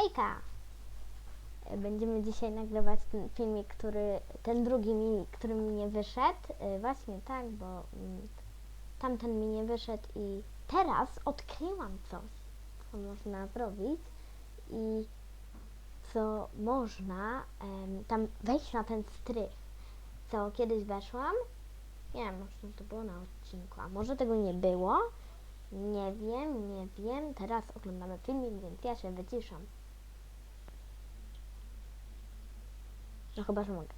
Hejka! Będziemy dzisiaj nagrywać ten filmik, który, ten drugi mi, który mi nie wyszedł. E, Właśnie tak, bo mm, tamten mi nie wyszedł i teraz odkryłam coś, co można zrobić i co można tam wejść na ten strych, co kiedyś weszłam. Nie wiem, może to było na odcinku, a może tego nie było. Nie wiem, nie wiem. Teraz oglądamy filmik, więc ja się wyciszam. Chyba, że mogę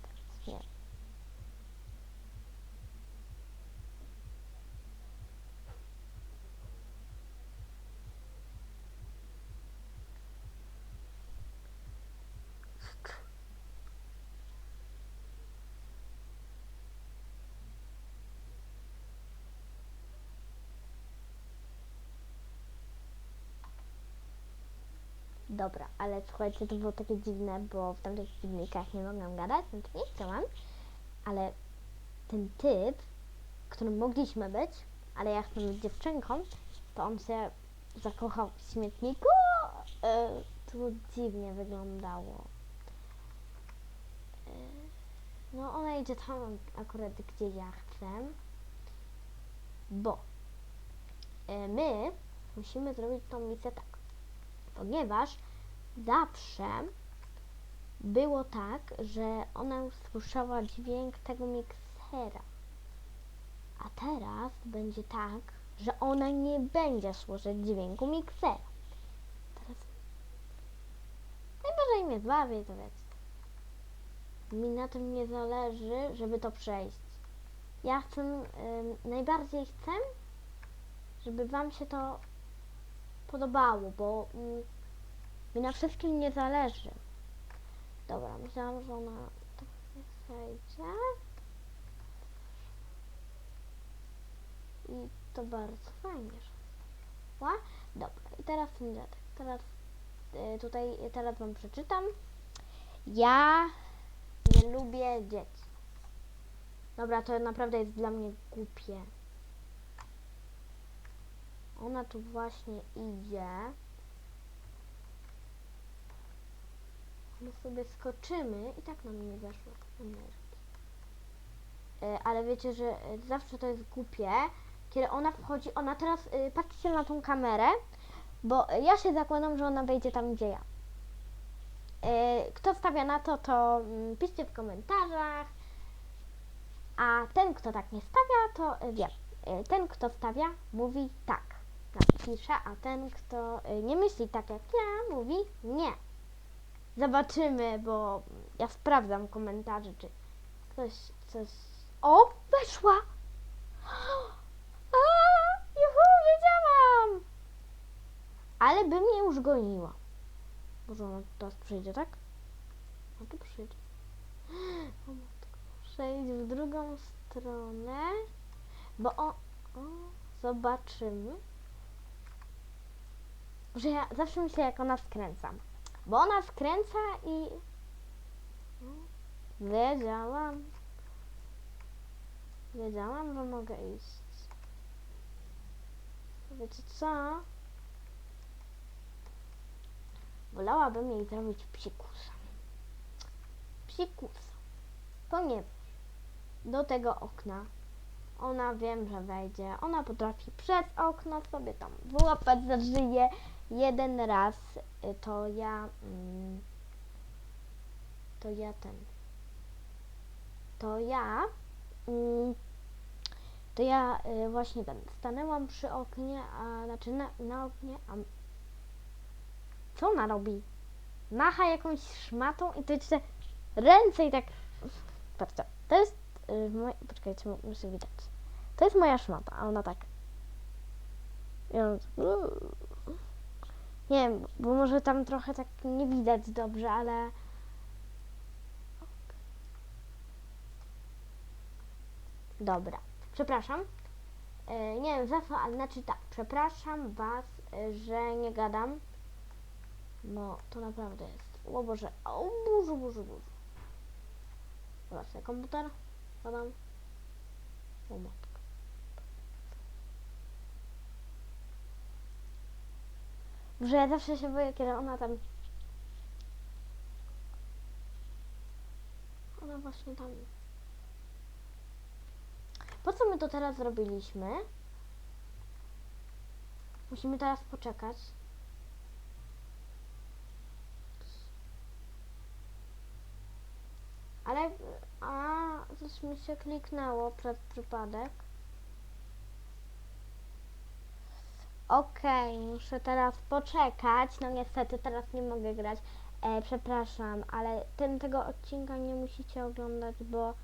Dobra, ale słuchajcie, to było takie dziwne, bo w tamtych filmikach nie mogłam gadać, znaczy nie chciałam, ale ten typ, którym mogliśmy być, ale ja chcę być dziewczynką, to on się zakochał w śmietniku. E, to dziwnie wyglądało. E, no ona idzie tam akurat, gdzie ja chcę, bo e, my musimy zrobić tą misję tak ponieważ zawsze było tak, że ona słyszała dźwięk tego miksera. A teraz będzie tak, że ona nie będzie słyszeć dźwięku miksera. Teraz najbardziej mnie zbawi, to wiecie. Mi na tym nie zależy, żeby to przejść. Ja chcę, ym, najbardziej chcę, żeby wam się to podobało, bo mm, mi na wszystkim nie zależy. Dobra, myślałam, że ona tak nie przejdzie. I to bardzo fajnie, że. Dobra, i teraz ten dziadek. Teraz y, tutaj, teraz wam przeczytam. Ja nie lubię dzieci. Dobra, to naprawdę jest dla mnie głupie. Ona tu właśnie idzie. My sobie skoczymy i tak nam nie weszło energii. E, ale wiecie, że e, zawsze to jest głupie, kiedy ona wchodzi, ona teraz, e, patrzcie na tą kamerę, bo ja się zakładam, że ona wejdzie tam, gdzie ja. Kto stawia na to, to mm, piszcie w komentarzach. A ten, kto tak nie stawia, to wie. Ten, kto stawia, mówi tak napisze, a ten, kto nie myśli tak jak ja, mówi nie. Zobaczymy, bo ja sprawdzam komentarze, czy ktoś coś... O, weszła! A, juhu, wiedziałam! Ale by mnie już goniła. Może ona teraz przyjdzie, tak? No tu przyjdzie. O przejdź w drugą stronę, bo o... o zobaczymy. Że ja zawsze myślę, jak ona skręca. Bo ona skręca i... Wiedziałam. Wiedziałam, że mogę iść. Wiecie co? Wolałabym jej zrobić psikusa. Psikusa. Ponieważ do tego okna ona wiem, że wejdzie. Ona potrafi przez okno sobie tam wyłapać za żyje jeden raz. y, To ja. mm, To ja ten. To ja. mm, To ja y, właśnie ten. Stanęłam przy oknie, a znaczy na, na oknie, a. Co ona robi? Macha jakąś szmatą i to jeszcze ręce i tak. Patrzcie, to jest. y, Moje, poczekajcie, mu- muszę widać. To jest moja szmata, a ona tak. I on... Nie wiem, bo może tam trochę tak nie widać dobrze, ale... Dobra, przepraszam. E, nie wiem co, ale znaczy tak, przepraszam Was, e, że nie gadam. No, to naprawdę jest. O Boże, o Boże, Boże, Boże. Dobra, komputer, badam. O Że ja zawsze się boję, kiedy ona tam... Ona właśnie tam... Po co my to teraz zrobiliśmy? Musimy teraz poczekać. Ale... A, coś mi się kliknęło przez przypadek. Okej, muszę teraz poczekać. No niestety teraz nie mogę grać. E, przepraszam, ale ten tego odcinka nie musicie oglądać, bo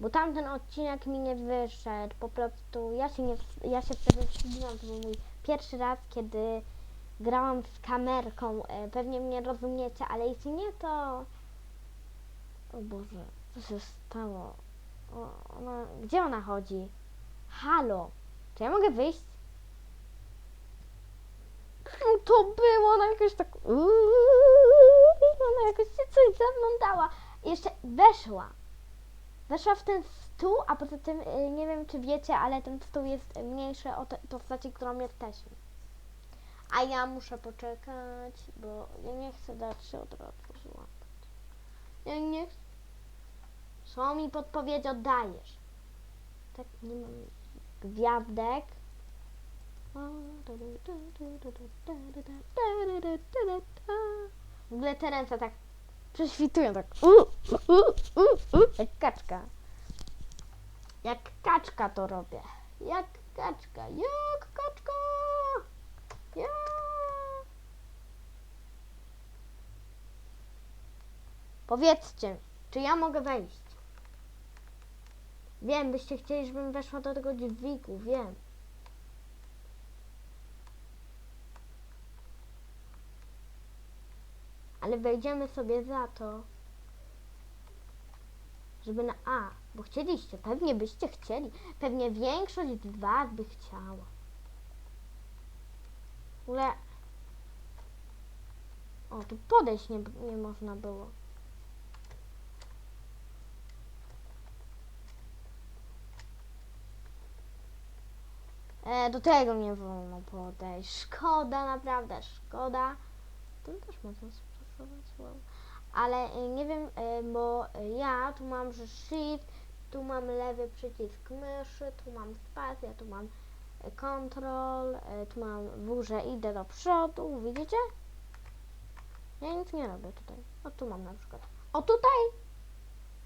bo tamten odcinek mi nie wyszedł. Po prostu ja się nie ja się wtedy wstydziłam, to był mój pierwszy raz, kiedy grałam z kamerką. E, pewnie mnie rozumiecie, ale jeśli nie, to o Boże, co się stało? O, ona, gdzie ona chodzi? Halo, czy ja mogę wyjść? To było? Ona jakoś tak... Ona jakoś się coś ze mną dała. I jeszcze weszła. Weszła w ten stół, a poza tym y, nie wiem czy wiecie, ale ten stół jest mniejszy od postaci, którą jesteśmy. A ja muszę poczekać, bo ja nie chcę dać się od razu złapać. Ja nie chcę. Co mi podpowiedź oddajesz? Tak, nie mam gwiazdek. W ogóle te ręce tak prześwitują, tak u, u, u, u, jak kaczka. Jak kaczka to robię. Jak kaczka, jak kaczka. Ja. Powiedzcie, czy ja mogę wejść? Wiem, byście chcieli, żebym weszła do tego dźwigu, wiem. Ale wejdziemy sobie za to, żeby na A, bo chcieliście, pewnie byście chcieli, pewnie większość z Was by chciała. W ogóle... O, tu podejść nie, nie można było. E, do tego nie wolno podejść. Szkoda, naprawdę, szkoda. Tu też sprzedawać Ale y, nie wiem, y, bo ja tu mam, shift, tu mam lewy przycisk myszy, tu mam spację, tu mam y, control, y, tu mam w że idę do przodu, widzicie? Ja nic nie robię tutaj. O, tu mam na przykład. O, tutaj!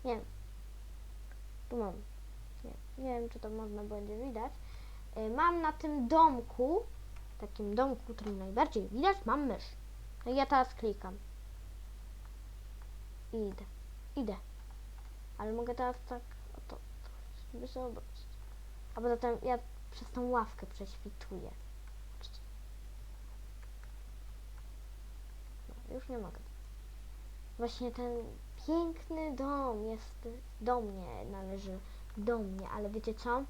Nie wiem. Tu mam. Nie, nie wiem, czy to można będzie widać. Y, Mam na tym domku, takim domku, którym najbardziej widać, mam mysz. No i ja teraz klikam. Idę. Idę. Ale mogę teraz tak o to żeby się obrócić. A poza tym ja przez tą ławkę prześwituję. No, już nie mogę. Właśnie ten piękny dom jest do mnie, należy do mnie, ale wiecie co?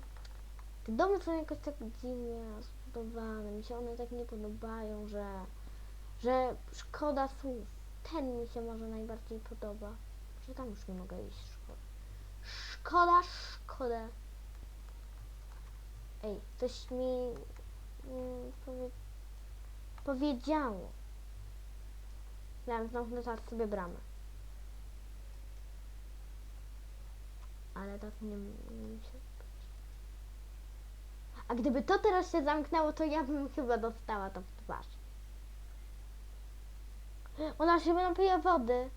Te domy są jakoś tak dziwnie zbudowane, mi się one tak nie podobają, że że szkoda słów. Ten mi się może najbardziej podoba. Że tam już nie mogę iść. Szkoda. Szkoda, szkoda. Ej, coś mi mm, powie, powiedziało. Miałem zamknąć sobie bramę. Ale tak nie, nie się. A gdyby to teraz się zamknęło, to ja bym chyba dostała to w twarz. Ona się napije wody.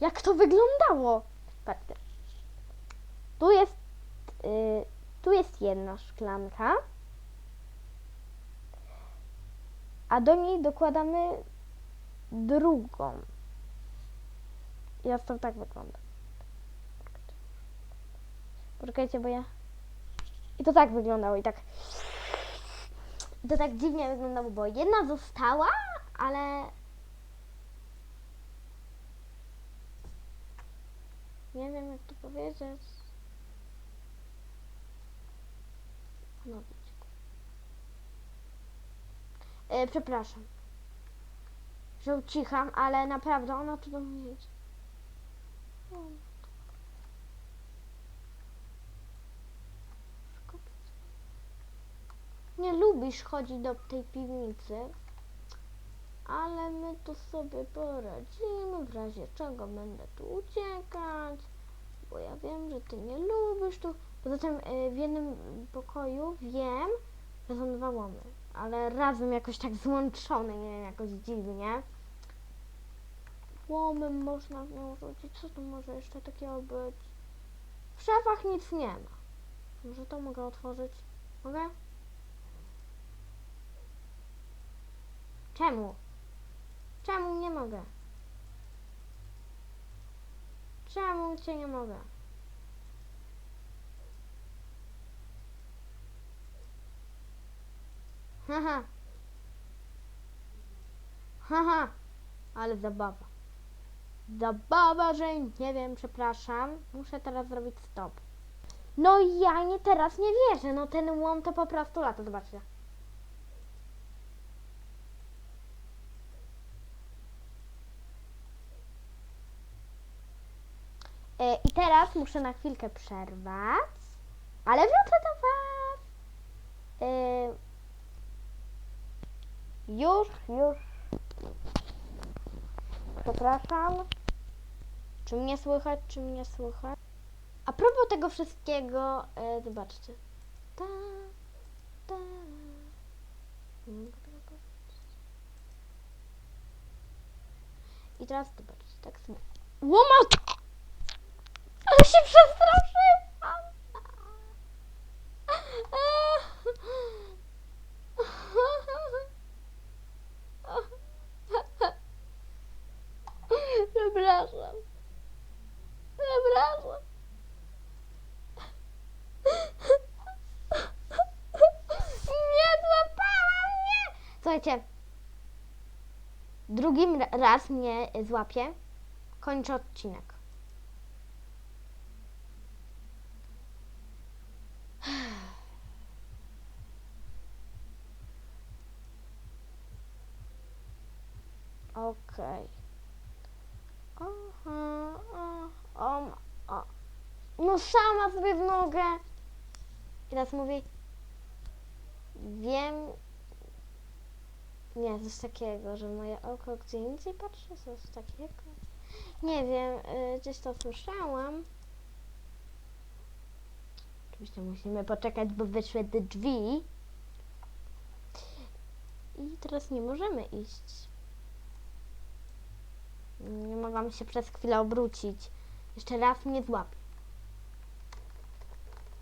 Jak to wyglądało? Patrzcie. Tu jest, y, tu jest jedna szklanka, a do niej dokładamy drugą. Ja to tak wygląda. Poczekajcie, bo ja... I to tak wyglądało i tak... To tak dziwnie wyglądało, bo jedna została, ale... Nie wiem, jak to powiedzieć. Ponowić. E, przepraszam, że ucicham, ale naprawdę ona tu do mnie idzie. Nie lubisz chodzić do tej piwnicy, ale my tu sobie poradzimy, w razie czego będę tu uciekać, bo ja wiem, że ty nie lubisz tu. Poza tym y, w jednym pokoju wiem, że są dwa łomy, ale razem jakoś tak złączone, nie wiem, jakoś dziwnie. Łomem można w nią rzucić, co tu może jeszcze takiego być? W szafach nic nie ma. Może to mogę otworzyć? Mogę? Czemu? Czemu nie mogę? Czemu cię nie mogę? Haha. Haha. Ale zabawa. Zabawa, że nie wiem, przepraszam. Muszę teraz zrobić stop. No i ja nie teraz nie wierzę. No ten łom to po prostu lata, zobaczcie. I teraz muszę na chwilkę przerwać, ale wrócę do Was. E, już, już. Przepraszam. Czy mnie słychać, czy mnie słychać? A propos tego wszystkiego, e, zobaczcie. Ta, ta. I teraz zobaczcie, tak sobie. Łoma! Ale się przestraszyłam! Przepraszam. Przepraszam. Nie złapała mnie! Słuchajcie, drugim ra- raz mnie złapie, kończę odcinek. Okej. Aha, o, o, o. No sama sobie w nogę. I teraz mówi, wiem, nie, coś takiego, że moje oko gdzie indziej patrzy, coś takiego. Nie wiem, y, gdzieś to słyszałam. Oczywiście musimy poczekać, bo wyszły te drzwi. I teraz nie możemy iść. Nie mogłam się przez chwilę obrócić. Jeszcze raz mnie złapie.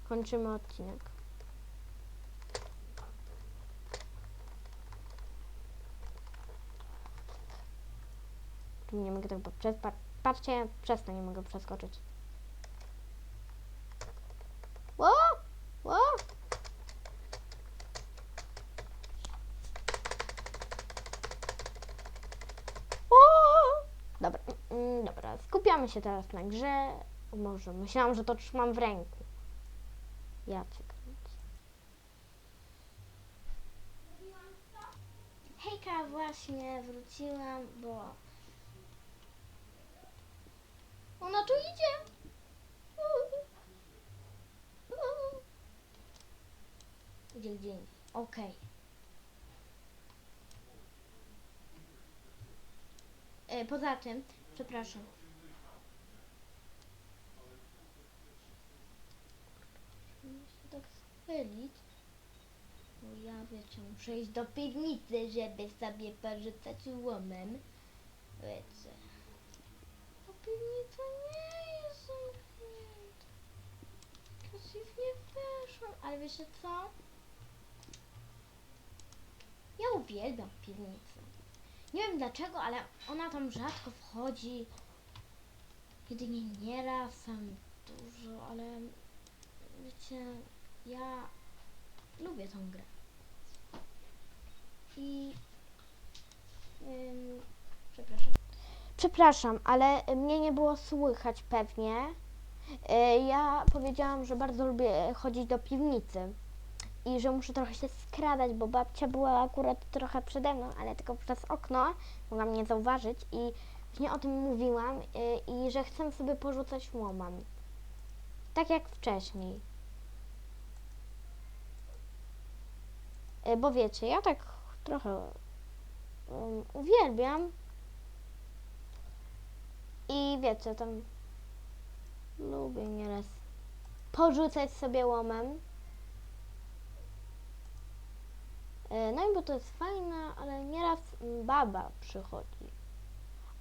Kończymy odcinek. Tu nie mogę tego przez... pa- Patrzcie, przez to nie mogę przeskoczyć. Skupiamy się teraz na grze. Może, myślałam, że to trzymam w ręku. Ja cię kręcę. Hejka, właśnie wróciłam, bo... Ona tu idzie! Idzie gdzie indziej. Okej. E, poza tym, przepraszam. Muszę się tak schylić. Wiecie, muszę iść do piwnicy, żeby sobie porzucać łomem. Wiecie. A piwnica nie jest zamknięta. Kasif nie weszłam, ale wiecie co? Ja uwielbiam piwnicę. Nie wiem dlaczego, ale ona tam rzadko wchodzi. Jedynie nieraz, tam dużo, ale wiecie, ja lubię tą grę. I ym, przepraszam. Przepraszam, ale mnie nie było słychać pewnie. Y, Ja powiedziałam, że bardzo lubię chodzić do piwnicy i że muszę trochę się skradać, bo babcia była akurat trochę przede mną, ale tylko przez okno mogła mnie zauważyć i właśnie o tym mówiłam y, i że chcę sobie porzucać łomem. Tak jak wcześniej. Y, Bo wiecie, ja tak trochę um, uwielbiam. I wiecie, tam lubię nieraz porzucać sobie łomem. E, No i bo to jest fajne, ale nieraz baba przychodzi.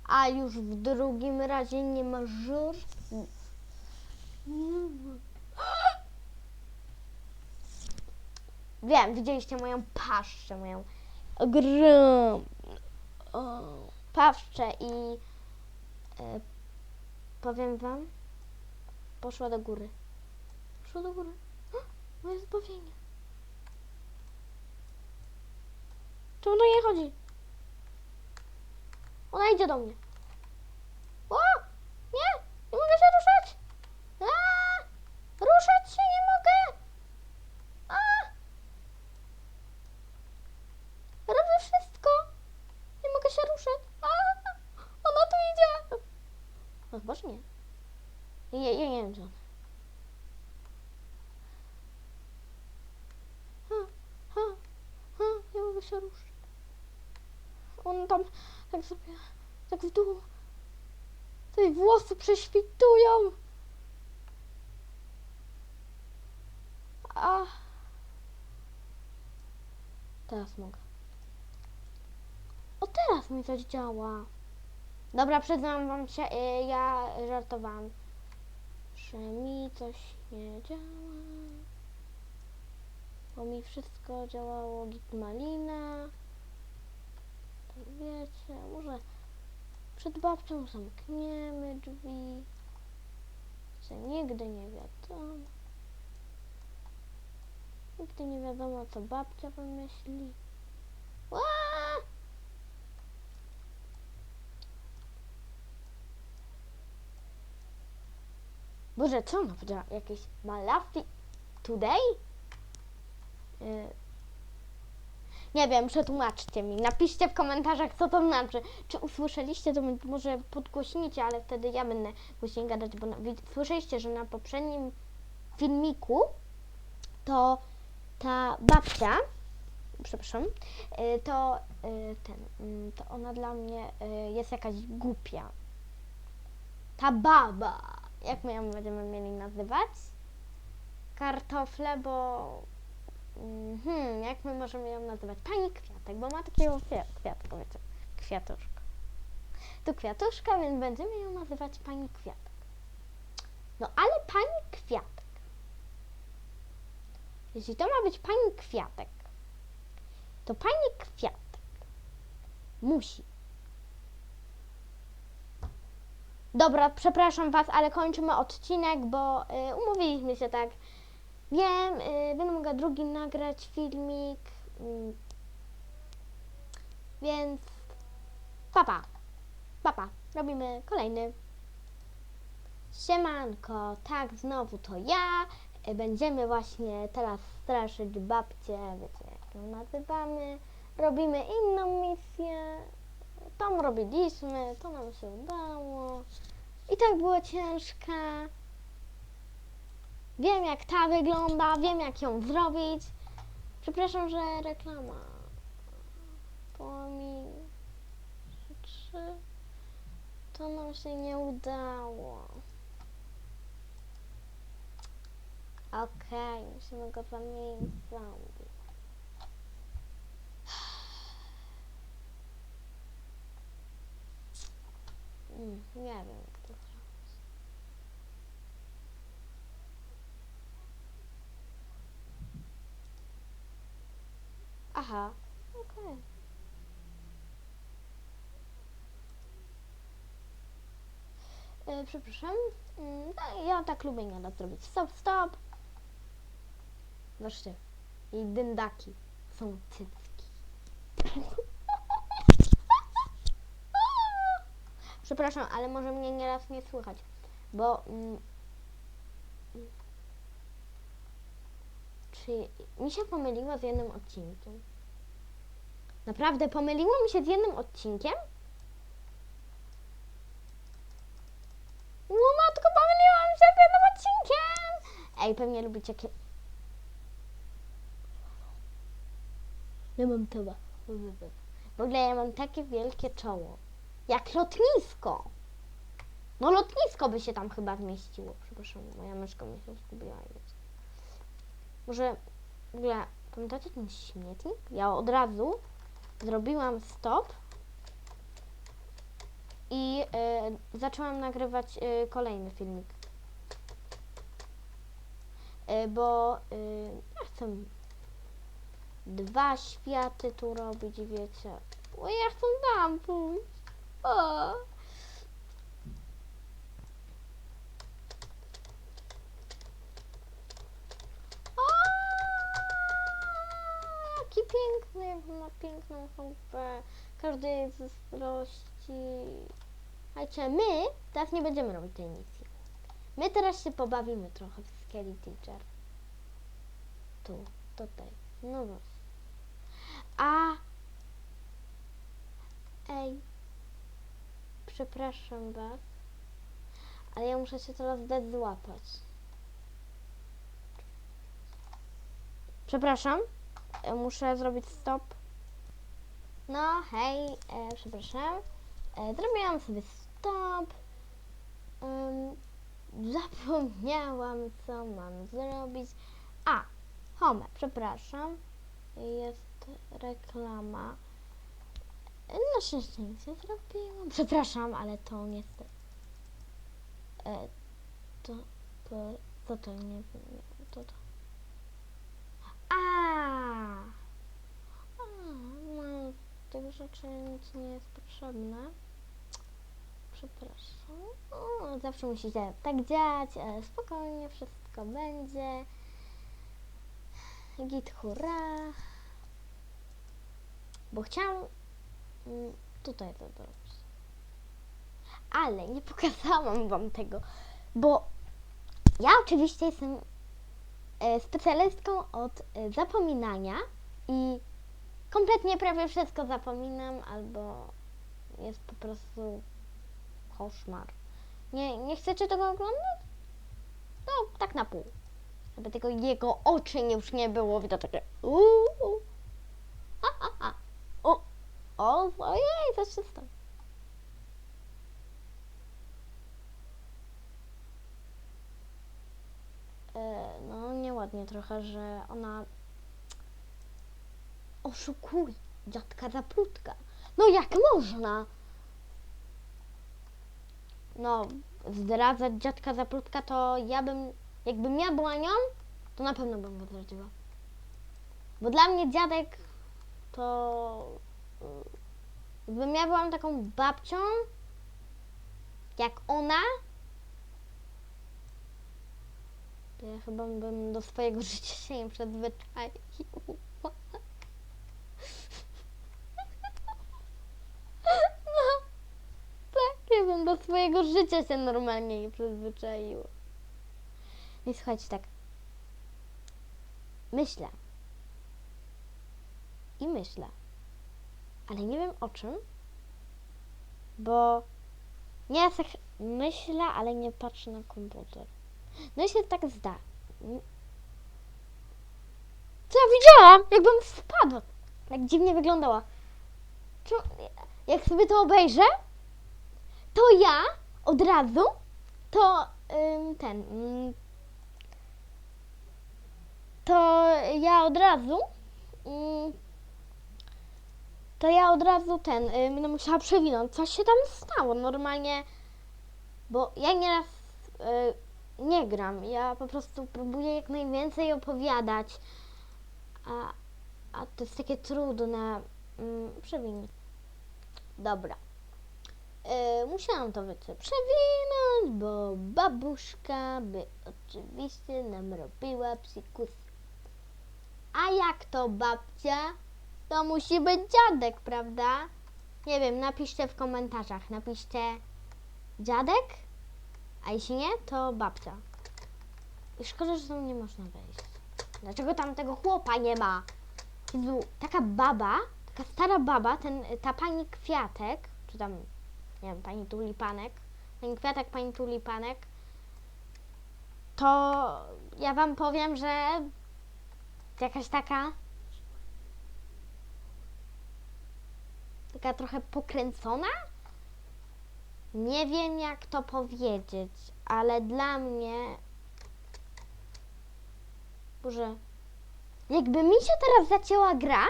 A już w drugim razie nie ma żur. Wiem, widzieliście moją paszczę, moją o, paszczę i e, powiem wam, poszła do góry. Poszła do góry. Moje zbawienie. Czemu do niej chodzi? Ona idzie do mnie. O! Nie! Nie mogę się ruszać! A! Ruszać się nie mogę! A! Robię wszystko! Mogę się ruszać! A! Ona tu idzie! No chyba, że nie. Ja, nie wiem. Ha, ha, ha, nie mogę się ruszyć. On tam tak sobie, tak w dół. Te włosy prześwitują. A. Teraz mogę. Mi coś działa. Dobra, przyznam wam się, y, ja żartowałam, że mi coś nie działa. Bo mi wszystko działało git malina. To wiecie, może przed babcią zamkniemy drzwi. Że nigdy nie wiadomo. Nigdy nie wiadomo, co babcia wymyśli. Ła! Boże, co ona powiedziała? Jakieś Malafi Today? Y, Nie wiem, przetłumaczcie mi. Napiszcie w komentarzach, co to znaczy. Czy usłyszeliście, to może podgłośnicie, ale wtedy ja będę głośniej gadać, bo słyszeliście, że na poprzednim filmiku to ta babcia, przepraszam, y, to y, ten, mm, to ona dla mnie jest jakaś głupia. Ta baba, jak my ją będziemy mieli nazywać? Kartofle, bo Hmm, jak my możemy ją nazywać? Pani Kwiatek, bo ma takiego kwiat, kwiatka, wiecie, kwiatuszka. To kwiatuszka, więc będziemy ją nazywać Pani Kwiatek. No ale Pani Kwiatek, jeśli to ma być Pani Kwiatek, to Pani Kwiatek musi. Dobra, przepraszam Was, ale kończymy odcinek, bo y, umówiliśmy się tak. Wiem, y, będę mogła drugi nagrać filmik, mm, więc papa, papa, robimy kolejny. Siemanko, tak, znowu to ja. Y, Będziemy właśnie teraz straszyć babcię, wiecie jak ją nazywamy. Robimy inną misję. Tą robiliśmy, to nam się udało. I tak było ciężka. Wiem jak ta wygląda, wiem jak ją zrobić. Przepraszam, że reklama. Pomi. Czy to nam się nie udało? Okej, musimy go zamienić w zombie. Mm, nie wiem jak to zrobić. Aha, okej. E, Przepraszam, Mm, no, ja tak lubię nieraz zrobić. Stop, stop. Zobaczcie, jej dyndaki są cycki. Przepraszam, ale może mnie nieraz nie słychać, bo... Mm, czy mi się pomyliło z jednym odcinkiem? Naprawdę pomyliło mi się z jednym odcinkiem? No matko, pomyliłam się z jednym odcinkiem! Ej, pewnie lubicie kie... Nie mam tyła. W ogóle ja mam takie wielkie czoło. Jak lotnisko. No lotnisko by się tam chyba zmieściło. Przepraszam, moja myszka mi się zgubiła. Może w ogóle pamiętacie ten śmietnik? Ja od razu zrobiłam stop i e, zaczęłam nagrywać e, kolejny filmik. E, bo e, ja chcę dwa światy tu robić, wiecie. O, ja chcę tam pójść. O. Jaki piękny, jak ma piękną chałupę. Każdy jest zazdrości. Słuchajcie, my teraz nie będziemy robić tej misji. My teraz się pobawimy trochę w Scary Teacher. Tu, tutaj. No właśnie. A. Ej. Przepraszam was. Ale ja muszę się teraz dać złapać. Przepraszam. Muszę zrobić stop. No, hej, e, przepraszam. E, zrobiłam sobie stop. Ym, zapomniałam, co mam zrobić. A, home, przepraszam. Jest reklama. Na szczęście nic nie zrobiłam. Przepraszam, ale to niestety. E, to, to, to, to nie to to. A, a no, tych rzeczy nic nie jest potrzebne. Przepraszam. O, zawsze musicie tak dziać. E, spokojnie, wszystko będzie. Git hurra. Bo chciałam tutaj to zrobić. Ale nie pokazałam wam tego, bo ja oczywiście jestem e, specjalistką od e, zapominania i kompletnie prawie wszystko zapominam albo jest po prostu koszmar. Nie, nie chcecie tego oglądać? No, tak na pół. Żeby tylko jego oczy już nie było widać takie uuu. A, a, a. O, ojej, co się stało? E, no, nieładnie trochę, że ona oszukuje dziadka Zaprutka. No jak można? No, zdradzać dziadka Zaprutka to ja bym, jakbym ja była nią, to na pewno bym go zdradziła. Bo dla mnie dziadek to... Gdybym ja byłam taką babcią, jak ona, to ja chyba bym do swojego życia się nie przyzwyczaiła. No, tak, ja bym do swojego życia się normalnie nie przyzwyczaiła. I słuchajcie, tak. Myślę. I myślę. Ale nie wiem o czym. Bo nie ja tak myślę, ale nie patrzę na komputer. No i się tak zda. Co ja widziałam? Jakbym spadła. Jak dziwnie wyglądała. Czy, jak sobie to obejrzę, to ja od razu to ym, ten. ym, to ja od razu. ym, to ja od razu ten. Ym, będę musiała przewinąć. Co się tam stało? Normalnie. Bo ja nieraz y, nie gram. Ja po prostu próbuję jak najwięcej opowiadać. A, a to jest takie trudne. Mm, przewinąć. Dobra. E, musiałam to wiecie, przewinąć, bo babuszka by oczywiście nam robiła psikus. A jak to babcia? To musi być dziadek, prawda? Nie wiem, napiszcie w komentarzach. Napiszcie dziadek, a jeśli nie, to babcia. I szkoda, że tam nie można wejść. Dlaczego tam tego chłopa nie ma? Jezu, taka baba, taka stara baba, ten, ta pani Kwiatek, czy tam, nie wiem, pani Tulipanek, pani Kwiatek, pani Tulipanek, to ja wam powiem, że jakaś taka taka trochę pokręcona. Nie wiem jak to powiedzieć, ale dla mnie. Boże. Jakby mi się teraz zacięła gra,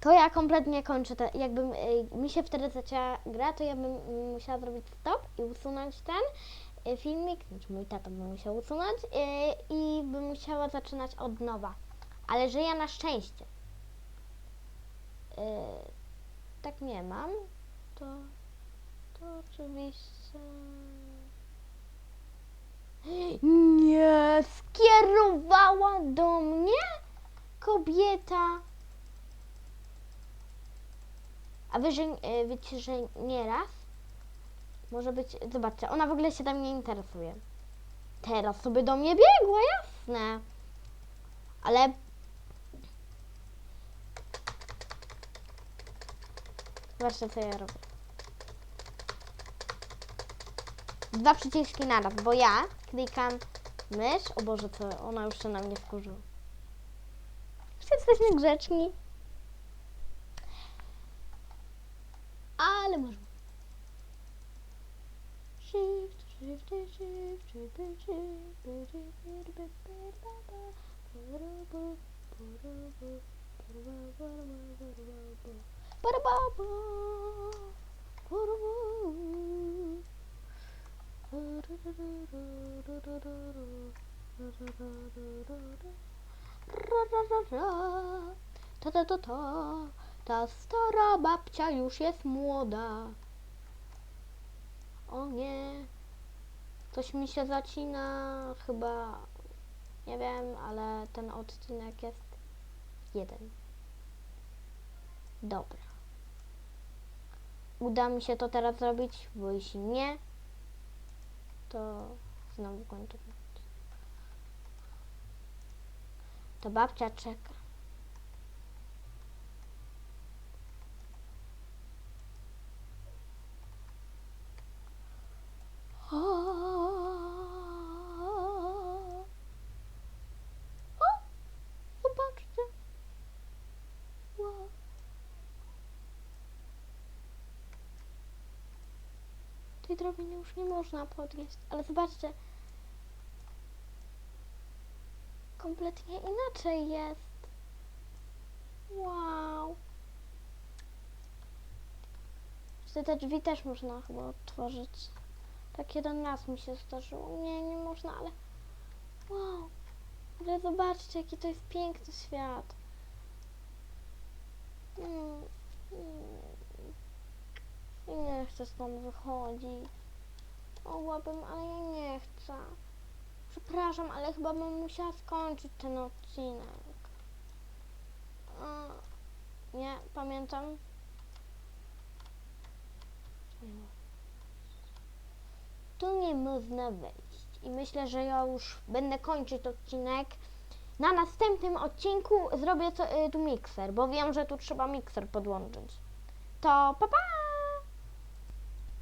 to ja kompletnie kończę. Te, jakby y, mi się wtedy zacięła gra, to ja bym musiała zrobić stop i usunąć ten y, filmik. Znaczy mój tata by musiał usunąć y, i bym musiała zaczynać od nowa. Ale że ja na szczęście y, tak nie mam, to, to oczywiście. Nie, skierowała do mnie kobieta. A wy, że, y, wiecie, że nieraz może być, zobaczcie, ona w ogóle się tam nie interesuje. Teraz sobie do mnie biegła, jasne. Ale Zobaczcie, co ja robię. Dwa przyciski naraz, bo ja klikam mysz. O Boże, co ona już się na mnie wkurzyła. Już jesteśmy grzeczni. Ale może. Shift, shift, shift, shift, shift, shift, Ta, ta, ta, ta. Ta stara babcia już jest młoda. O nie. Coś mi się zacina. Chyba. Nie wiem, ale ten odcinek jest jeden. Dobra. Uda mi się to teraz zrobić, bo jeśli nie, to znowu kończę. To babcia czeka. O, zobaczcie. Wow. Tej drabiny już nie można podnieść, ale zobaczcie. Kompletnie inaczej jest. Wow. Czy te drzwi też można chyba otworzyć? Tak jeden raz mi się zdarzyło. Nie, nie można, ale wow. Ale zobaczcie, jaki to jest piękny świat. Mm, mm. Nie chcę stąd wychodzić. Mogłabym, ale ja nie chcę. Przepraszam, ale chyba bym musiała skończyć ten odcinek. Nie, pamiętam. Tu nie można wejść. I myślę, że ja już będę kończyć odcinek. Na następnym odcinku zrobię co, y, tu mikser, bo wiem, że tu trzeba mikser podłączyć. To pa pa!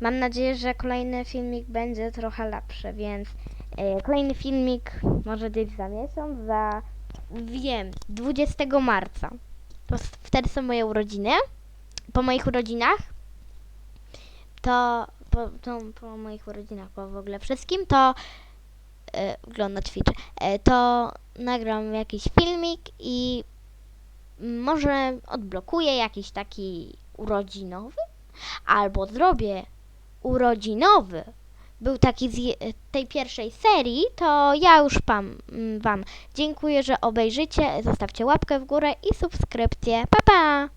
Mam nadzieję, że kolejny filmik będzie trochę lepszy, więc e, kolejny filmik może gdzieś za miesiąc, za wiem, 20 marca. To wtedy są moje urodziny. Po moich urodzinach to po, to, po moich urodzinach, po w ogóle wszystkim, to e, oglądać Twitch, e, to nagram jakiś filmik i może odblokuję jakiś taki urodzinowy, albo zrobię urodzinowy był taki z tej pierwszej serii, to ja już pam, Wam dziękuję, że obejrzycie. Zostawcie łapkę w górę i subskrypcję. Pa, pa!